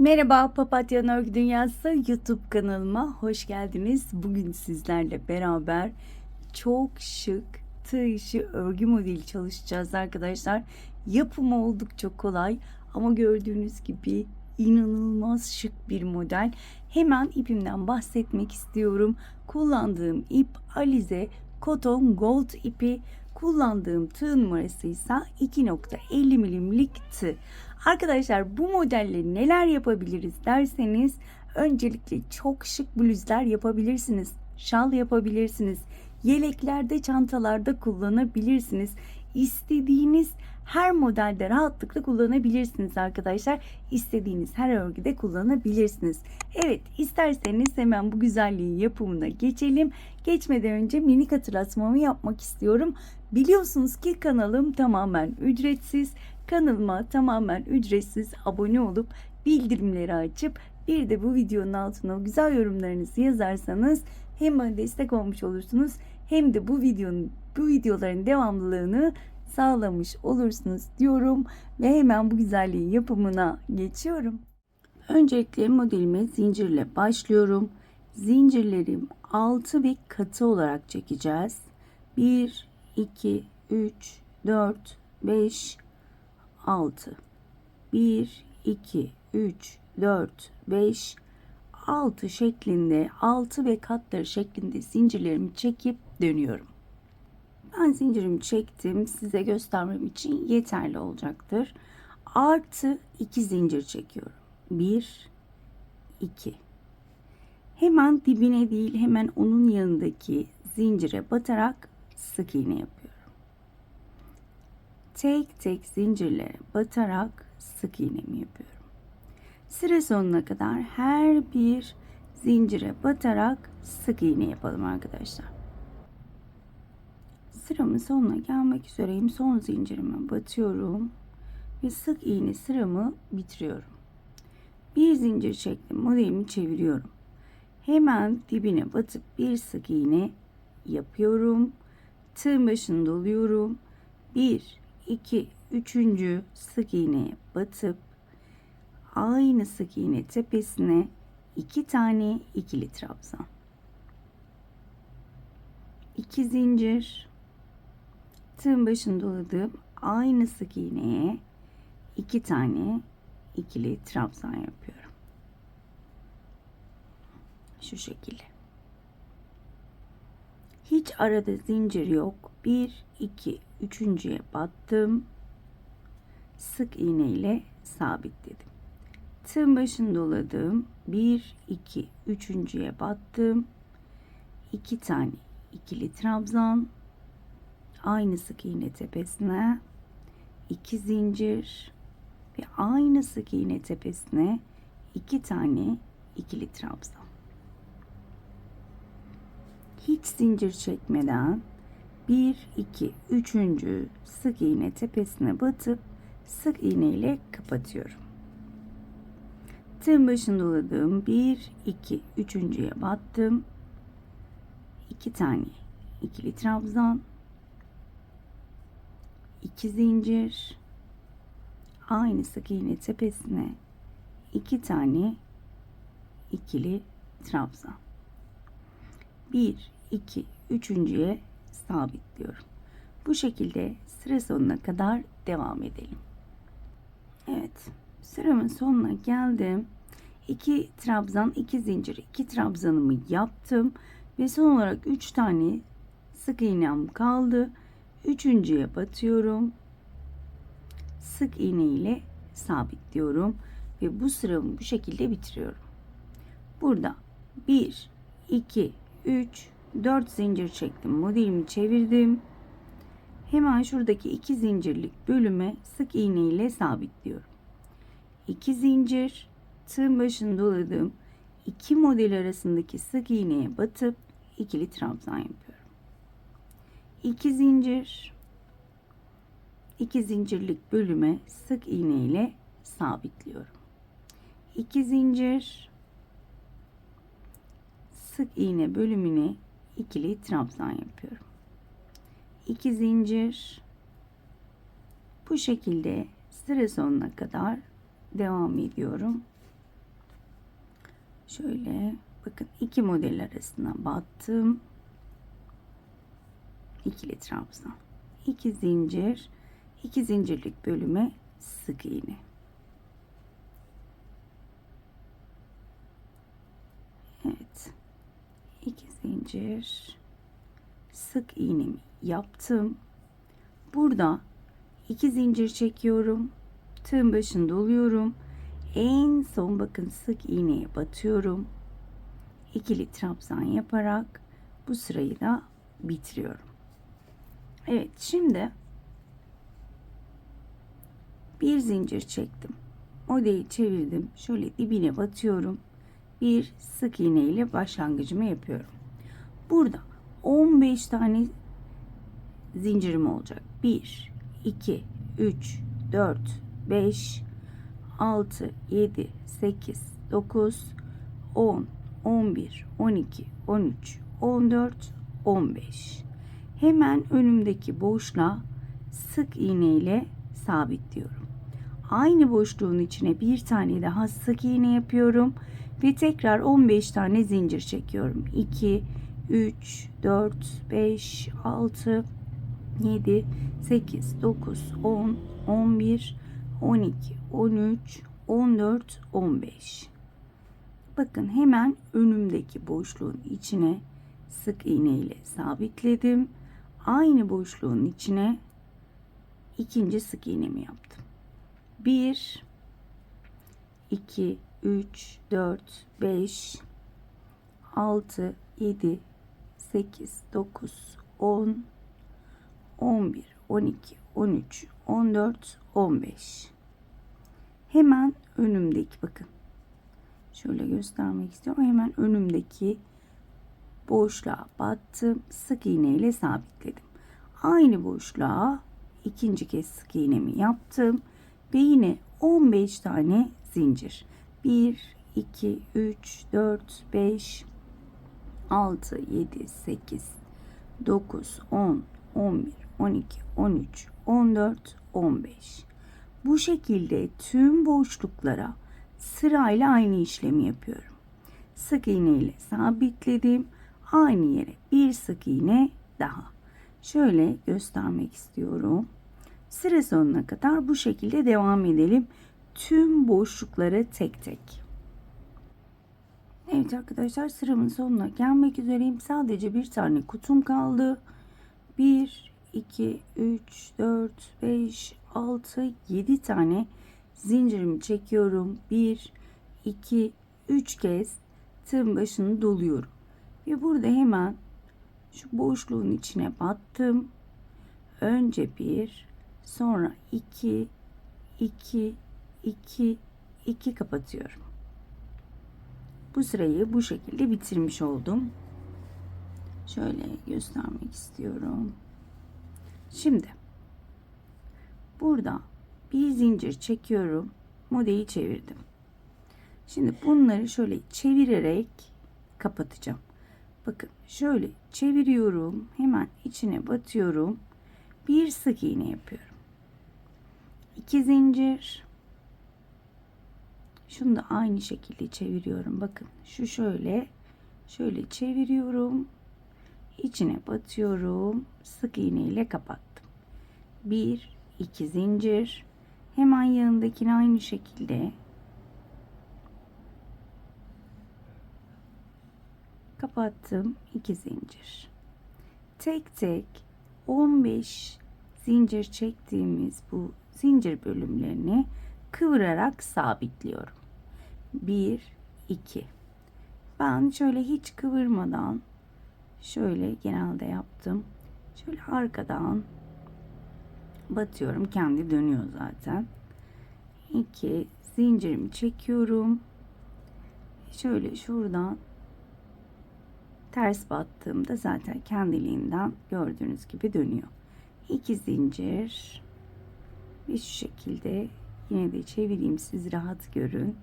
Merhaba Papatya Örgü Dünyası YouTube kanalıma hoş geldiniz. Bugün sizlerle beraber çok şık tığ işi örgü modeli çalışacağız arkadaşlar. Yapımı oldukça kolay ama gördüğünüz gibi inanılmaz şık bir model. Hemen ipimden bahsetmek istiyorum. Kullandığım ip Alize Cotton Gold ipi. Kullandığım tığ numarası ise 2.50 milimlik tığ. Arkadaşlar bu modelle neler yapabiliriz derseniz öncelikle çok şık bluzlar yapabilirsiniz. Şal yapabilirsiniz. Yeleklerde, çantalarda kullanabilirsiniz. İstediğiniz her modelde rahatlıkla kullanabilirsiniz arkadaşlar. İstediğiniz her örgüde kullanabilirsiniz. Evet isterseniz hemen bu güzelliğin yapımına geçelim. Geçmeden önce minik hatırlatmamı yapmak istiyorum. Biliyorsunuz ki kanalım tamamen ücretsiz. Kanalıma tamamen ücretsiz abone olup bildirimleri açıp bir de bu videonun altına güzel yorumlarınızı yazarsanız hem bana destek olmuş olursunuz hem de bu videonun bu videoların devamlılığını sağlamış olursunuz diyorum ve hemen bu güzelliğin yapımına geçiyorum. Öncelikle modelime zincirle başlıyorum. Zincirlerim 6 ve katı olarak çekeceğiz. 1 2 3 4 5 6 1 2 3 4 5 6 şeklinde 6 ve katları şeklinde zincirlerimi çekip dönüyorum. Ben zincirimi çektim. Size göstermem için yeterli olacaktır. Artı 2 zincir çekiyorum. 1 2 Hemen dibine değil hemen onun yanındaki zincire batarak sık iğne yapıyorum tek tek zincirlere batarak sık iğnemi yapıyorum. Sıra sonuna kadar her bir zincire batarak sık iğne yapalım arkadaşlar. Sıramın sonuna gelmek üzereyim. Son zincirime batıyorum ve sık iğne sıramı bitiriyorum. Bir zincir çektim. Modelimi çeviriyorum. Hemen dibine batıp bir sık iğne yapıyorum. Tığ başını doluyorum. 1 2 3. sık iğneye batıp aynı sık iğne tepesine iki tane ikili trabzan. 2 zincir tığın başını doladım. Aynı sık iğneye iki tane ikili trabzan yapıyorum. Şu şekilde. Hiç arada zincir yok. 1 2 üçüncüye battım. Sık iğne ile sabitledim. Tığın başını doladım. 1 2 üçüncüye battım. 2 tane ikili trabzan. Aynı sık iğne tepesine 2 zincir ve aynı sık iğne tepesine 2 tane ikili trabzan. Hiç zincir çekmeden 1 2 3. sık iğne tepesine batıp sık iğne ile kapatıyorum. Tığın başını doladım. 1 2 üçüncüye battım. 2 tane ikili trabzan 2 zincir aynı sık iğne tepesine 2 tane ikili trabzan 1 2 üçüncüye sabitliyorum. Bu şekilde sıra sonuna kadar devam edelim. Evet sıramın sonuna geldim. 2 trabzan 2 zincir 2 trabzanımı yaptım ve son olarak 3 tane sık iğnem kaldı. Üçüncüye batıyorum. Sık iğne ile sabitliyorum ve bu sıramı bu şekilde bitiriyorum. Burada 1 2 3 4 zincir çektim. Modelimi çevirdim. Hemen şuradaki iki zincirlik bölüme sık iğne ile sabitliyorum. 2 zincir tığın başını doladım. iki model arasındaki sık iğneye batıp ikili trabzan yapıyorum. 2 zincir 2 zincirlik bölüme sık iğne ile sabitliyorum. 2 zincir sık iğne bölümüne ikili trabzan yapıyorum. 2 zincir bu şekilde sıra sonuna kadar devam ediyorum. Şöyle bakın iki model arasına battım. İkili trabzan. iki zincir. iki zincirlik bölüme sık iğne. Evet. iki zincir. Sık iğnemi yaptım. Burada iki zincir çekiyorum. Tığın başını doluyorum. En son bakın sık iğneye batıyorum. İkili trabzan yaparak bu sırayı da bitiriyorum. Evet şimdi bir zincir çektim. Modeli çevirdim. Şöyle dibine batıyorum. Bir sık iğne ile başlangıcımı yapıyorum. Burada 15 tane zincirim olacak. 1, 2, 3, 4, 5, 6, 7, 8, 9, 10, 11, 12, 13, 14, 15. Hemen önümdeki boşluğa sık iğne ile sabitliyorum. Aynı boşluğun içine bir tane daha sık iğne yapıyorum ve tekrar 15 tane zincir çekiyorum. 2, 3, 4, 5, 6, 7, 8, 9, 10, 11, 12, 13, 14, 15. Bakın hemen önümdeki boşluğun içine sık iğne ile sabitledim. Aynı boşluğun içine ikinci sık iğnemi yaptım. 1 2 3 4 5 6 7 8 9 10 11 12 13 14 15 hemen önümdeki bakın. Şöyle göstermek istiyorum. Hemen önümdeki boşluğa battım sık iğne ile sabitledim. Aynı boşluğa ikinci kez sık iğnemi yaptım ve yine 15 tane zincir. 1 2 3 4 5 6 7 8 9 10 11 12 13 14 15 bu şekilde tüm boşluklara sırayla aynı işlemi yapıyorum. Sık iğne ile sabitledim aynı yere bir sık iğne daha şöyle göstermek istiyorum sıra sonuna kadar bu şekilde devam edelim tüm boşlukları tek tek Evet arkadaşlar sıramın sonuna gelmek üzereyim. Sadece bir tane kutum kaldı. 1, 2, 3, 4, 5, 6, 7 tane zincirimi çekiyorum. 1, 2, 3 kez tığın başını doluyorum. Ve burada hemen şu boşluğun içine battım. Önce bir, sonra 2, 2, 2, 2 kapatıyorum. Bu sırayı bu şekilde bitirmiş oldum. Şöyle göstermek istiyorum. Şimdi burada bir zincir çekiyorum. Modeli çevirdim. Şimdi bunları şöyle çevirerek kapatacağım. Bakın şöyle çeviriyorum. Hemen içine batıyorum. Bir sık iğne yapıyorum. İki zincir şunu da aynı şekilde çeviriyorum. Bakın şu şöyle şöyle çeviriyorum. İçine batıyorum. Sık iğne ile kapattım. Bir, iki zincir. Hemen yanındakini aynı şekilde kapattım. iki zincir. Tek tek 15 zincir çektiğimiz bu zincir bölümlerini kıvırarak sabitliyorum. 1 2 ben şöyle hiç kıvırmadan şöyle genelde yaptım şöyle arkadan batıyorum kendi dönüyor zaten 2 zincirimi çekiyorum şöyle şuradan ters battığımda zaten kendiliğinden gördüğünüz gibi dönüyor. 2 zincir. Ve şu şekilde yine de çevireyim siz rahat görün.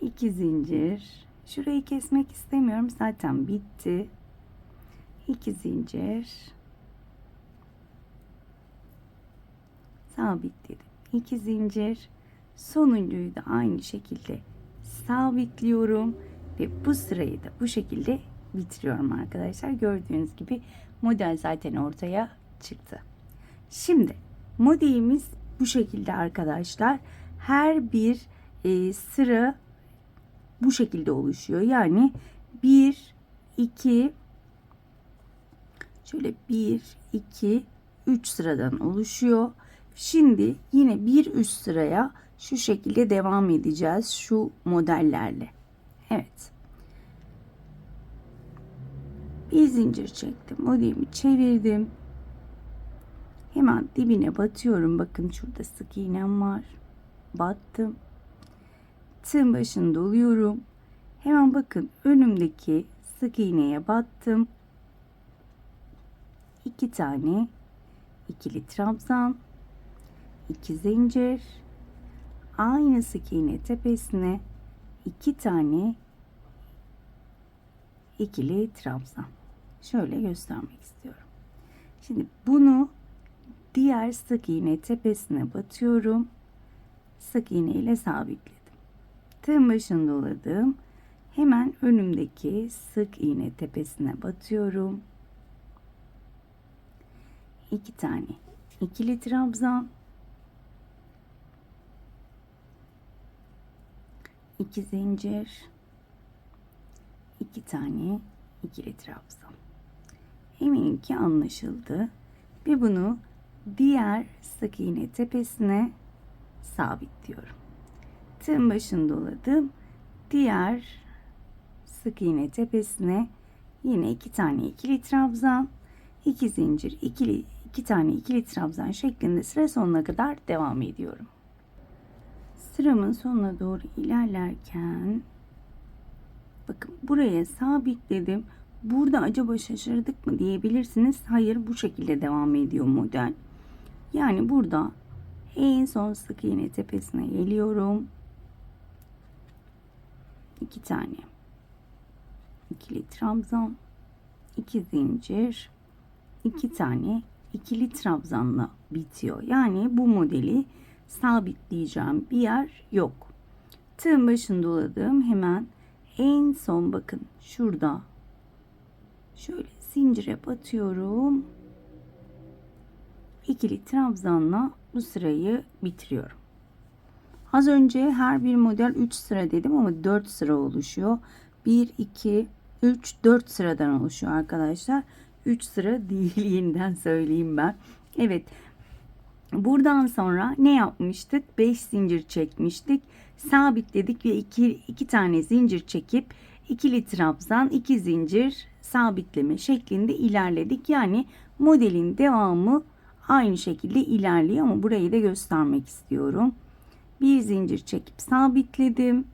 2 zincir. Şurayı kesmek istemiyorum zaten bitti. 2 zincir. Sabitledim 2 zincir. Sonuncuyu da aynı şekilde sabitliyorum Ve bu sırayı da bu şekilde bitiriyorum arkadaşlar. Gördüğünüz gibi model zaten ortaya çıktı. Şimdi modelimiz bu şekilde arkadaşlar. Her bir e, sıra bu şekilde oluşuyor. Yani 1, 2, şöyle 1, 2, 3 sıradan oluşuyor. Şimdi yine bir üst sıraya şu şekilde devam edeceğiz şu modellerle. Evet. Bir zincir çektim. Modelimi çevirdim. Hemen dibine batıyorum. Bakın şurada sık iğnem var. Battım. Tığın başını doluyorum. Hemen bakın önümdeki sık iğneye battım. İki tane ikili trabzan, iki zincir, aynı sık iğne tepesine iki tane ikili trabzan. Şöyle göstermek istiyorum. Şimdi bunu diğer sık iğne tepesine batıyorum. Sık iğne ile sabitledim. Tığın başını doladım. Hemen önümdeki sık iğne tepesine batıyorum. İki tane ikili trabzan. iki zincir. iki tane ikili trabzan. Eminim ki anlaşıldı. Ve bunu diğer sık iğne tepesine sabitliyorum. Tığın başını doladım. Diğer sık iğne tepesine yine iki tane ikili trabzan, iki zincir, ikili iki tane ikili trabzan şeklinde sıra sonuna kadar devam ediyorum. Sıramın sonuna doğru ilerlerken bakın buraya sabitledim. Burada acaba şaşırdık mı diyebilirsiniz. Hayır bu şekilde devam ediyor model. Yani burada en son sık iğne tepesine geliyorum. iki tane ikili trabzan, iki zincir, iki tane ikili trabzanla bitiyor. Yani bu modeli sabitleyeceğim bir yer yok. Tığın başını doladım. Hemen en son bakın şurada şöyle zincire batıyorum. İkili trabzanla bu sırayı bitiriyorum. Az önce her bir model 3 sıra dedim ama 4 sıra oluşuyor. 1, 2, 3, 4 sıradan oluşuyor arkadaşlar. 3 sıra değil yeniden söyleyeyim ben. Evet. Buradan sonra ne yapmıştık? 5 zincir çekmiştik. Sabitledik ve 2 2 tane zincir çekip ikili trabzan, 2 zincir sabitleme şeklinde ilerledik. Yani modelin devamı aynı şekilde ilerliyor ama burayı da göstermek istiyorum. Bir zincir çekip sabitledim.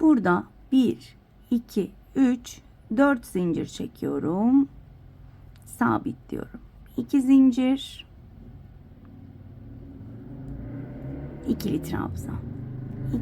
Burada 1 2 3 4 zincir çekiyorum sabitliyorum. 2 zincir ikili trabzan.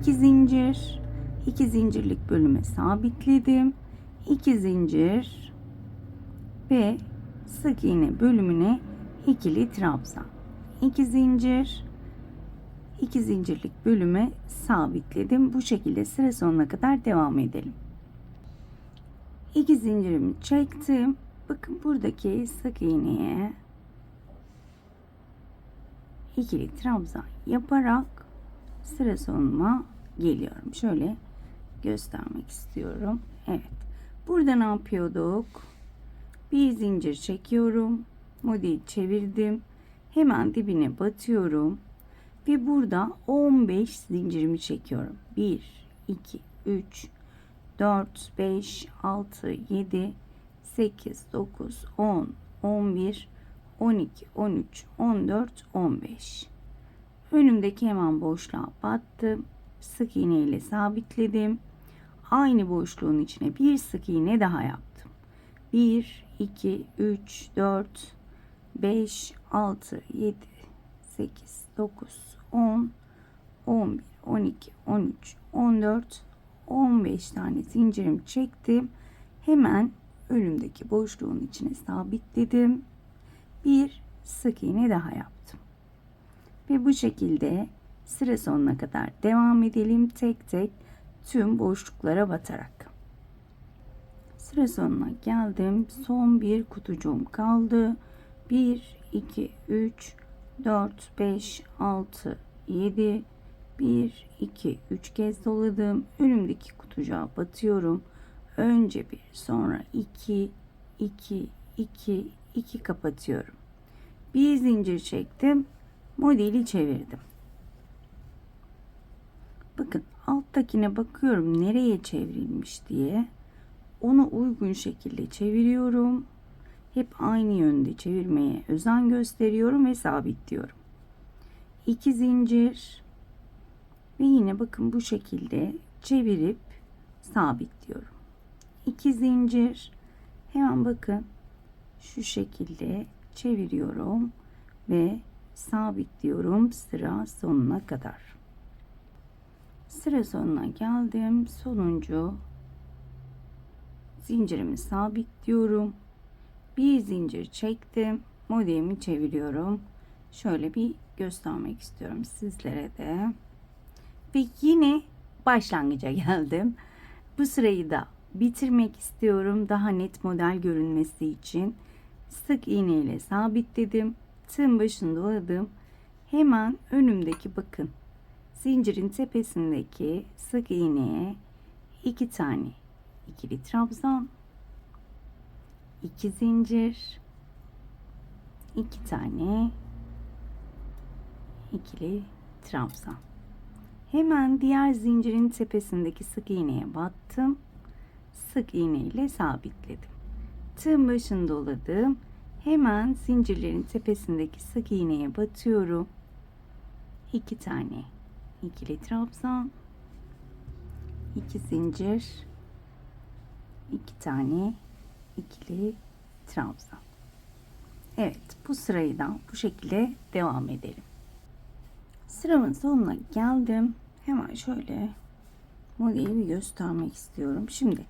2 zincir, 2 zincirlik bölüme sabitledim. 2 zincir ve sık iğne bölümüne ikili trabzan. 2 zincir, 2 zincirlik bölüme sabitledim. Bu şekilde sıra sonuna kadar devam edelim. 2 zincirimi çektim. Bakın buradaki sık iğneye ikili trabzan yaparak sıra sonuna geliyorum. Şöyle göstermek istiyorum. Evet. Burada ne yapıyorduk? Bir zincir çekiyorum. Modeli çevirdim. Hemen dibine batıyorum. Ve burada 15 zincirimi çekiyorum. 1, 2, 3, 4, 5, 6, 7, 8, 9, 10, 11, 12, 13, 14, 15. Önümdeki hemen boşluğa battım. Sık iğne ile sabitledim. Aynı boşluğun içine bir sık iğne daha yaptım. 1, 2, 3, 4, 5, 6, 7, 8, 9, 10, 11, 12, 13, 14, 15 tane zincirimi çektim. Hemen önümdeki boşluğun içine sabitledim. Bir sık iğne daha yaptım. Ve bu şekilde sıra sonuna kadar devam edelim tek tek tüm boşluklara batarak. Sıra sonuna geldim. Son bir kutucuğum kaldı. 1, 2, 3, 4, 5, 6, 7, 1, 2, 3 kez doladım. Önümdeki kutucuğa batıyorum. Önce bir, sonra 2, 2, 2, 2 kapatıyorum. Bir zincir çektim. Modeli çevirdim. Bakın alttakine bakıyorum nereye çevrilmiş diye. Onu uygun şekilde çeviriyorum. Hep aynı yönde çevirmeye özen gösteriyorum ve sabitliyorum. İki zincir ve yine bakın bu şekilde çevirip sabitliyorum. İki zincir hemen bakın şu şekilde çeviriyorum ve sabitliyorum sıra sonuna kadar. Sıra sonuna geldim. Sonuncu zincirimi sabitliyorum. Bir zincir çektim. Modelimi çeviriyorum. Şöyle bir göstermek istiyorum sizlere de. Ve yine başlangıca geldim. Bu sırayı da bitirmek istiyorum. Daha net model görünmesi için sık iğne ile sabitledim. Tığın başını doladım. Hemen önümdeki bakın zincirin tepesindeki sık iğneye iki tane ikili trabzan iki zincir iki tane ikili trabzan. Hemen diğer zincirin tepesindeki sık iğneye battım. Sık iğne ile sabitledim. Tığın başını doladım hemen zincirlerin tepesindeki sık iğneye batıyorum. İki tane ikili trabzan iki zincir. İki tane ikili trabzan Evet bu sırayı da bu şekilde devam edelim. Sıramın sonuna geldim. Hemen şöyle modeli bir göstermek istiyorum. Şimdi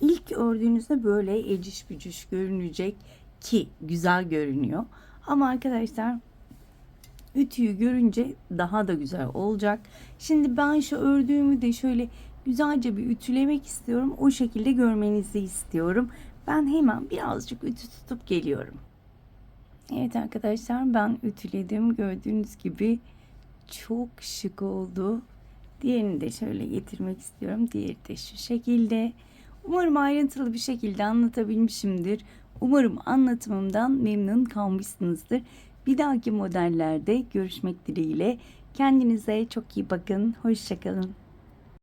ilk ördüğünüzde böyle eciş bücüş görünecek ki güzel görünüyor. Ama arkadaşlar ütüyü görünce daha da güzel olacak. Şimdi ben şu ördüğümü de şöyle güzelce bir ütülemek istiyorum. O şekilde görmenizi istiyorum. Ben hemen birazcık ütü tutup geliyorum. Evet arkadaşlar ben ütüledim. Gördüğünüz gibi çok şık oldu. Diğerini de şöyle getirmek istiyorum. Diğeri de şu şekilde. Umarım ayrıntılı bir şekilde anlatabilmişimdir. Umarım anlatımımdan memnun kalmışsınızdır. Bir dahaki modellerde görüşmek dileğiyle. Kendinize çok iyi bakın. Hoşçakalın.